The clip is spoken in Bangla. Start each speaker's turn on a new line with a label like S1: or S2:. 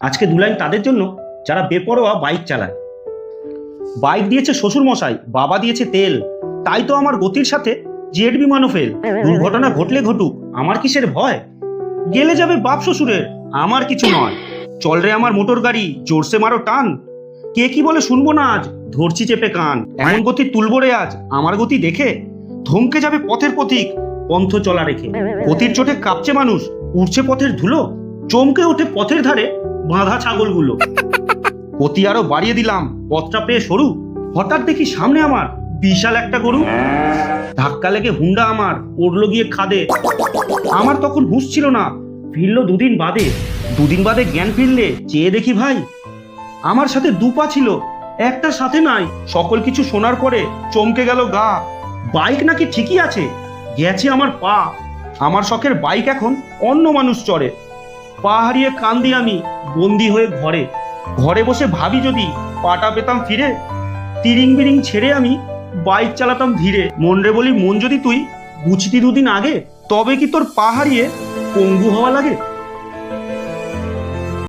S1: আজকে দু লাইন তাদের জন্য যারা বেপরোয়া বাইক চালায়। বাইক দিয়েছে শ্বশুর মশাই বাবা দিয়েছে তেল। তাই তো আমার গতির সাথে জেড বিমানও ফেল। দুর্ঘটনা ঘটলে ঘটুক, আমার কিসের ভয়? গেলে যাবে বাপ শ্বশুরের, আমার কিছু নয়। চল রে আমার মোটর গাড়ি, জোরসে মারো টান। কে কি বলে শুনব না আজ? ধরছি চেপে কান। এমন গতি তুলবো রে আজ? আমার গতি দেখে? থমকে যাবে পথের পথিক, পন্থ চলা রেখে। গতির চোটে কাঁপছে মানুষ উঠছে পথের ধুলো। চমকে ওঠে পথের ধারে বাঁধা ছাগলগুলো। গতি আরও বাড়িয়ে দিলাম, পথটা পেয়ে সরু। হঠাৎ দেখি সামনে আমার বিশাল একটা গরু। ধাক্কা লেগে হুন্ডা আমার পড়ল গিয়ে খাদে। আমার তখন হুঁশ ছিল না, ফিরলো দুদিন বাদে। দুদিন বাদে জ্ঞান ফিরলে, চেয়ে দেখি ভাই, আমার সাথে দুপা ছিল, একটা সাথে নাই। সকল কিছু শোনার পরে চমকে গেল গা। বাইক নাকি ঠিকই আছে, গেছে আমার পা। আমার শখের বাইক এখন অন্য মানুষ চড়ে। পা হারিয়ে কান্দি আমি, বন্দি হয়ে ঘরে। ঘরে বসে ভাবি যদি পাটা পেতাম ফিরে তিরিং বিরিং ছেড়ে আমি বাইক চালাতাম ধীরে। মন রে বলি, মন যদি তুই বুঝতি দুদিন আগে, তবে কি তোর পা হারিয়ে পঙ্গু হওয়া লাগে?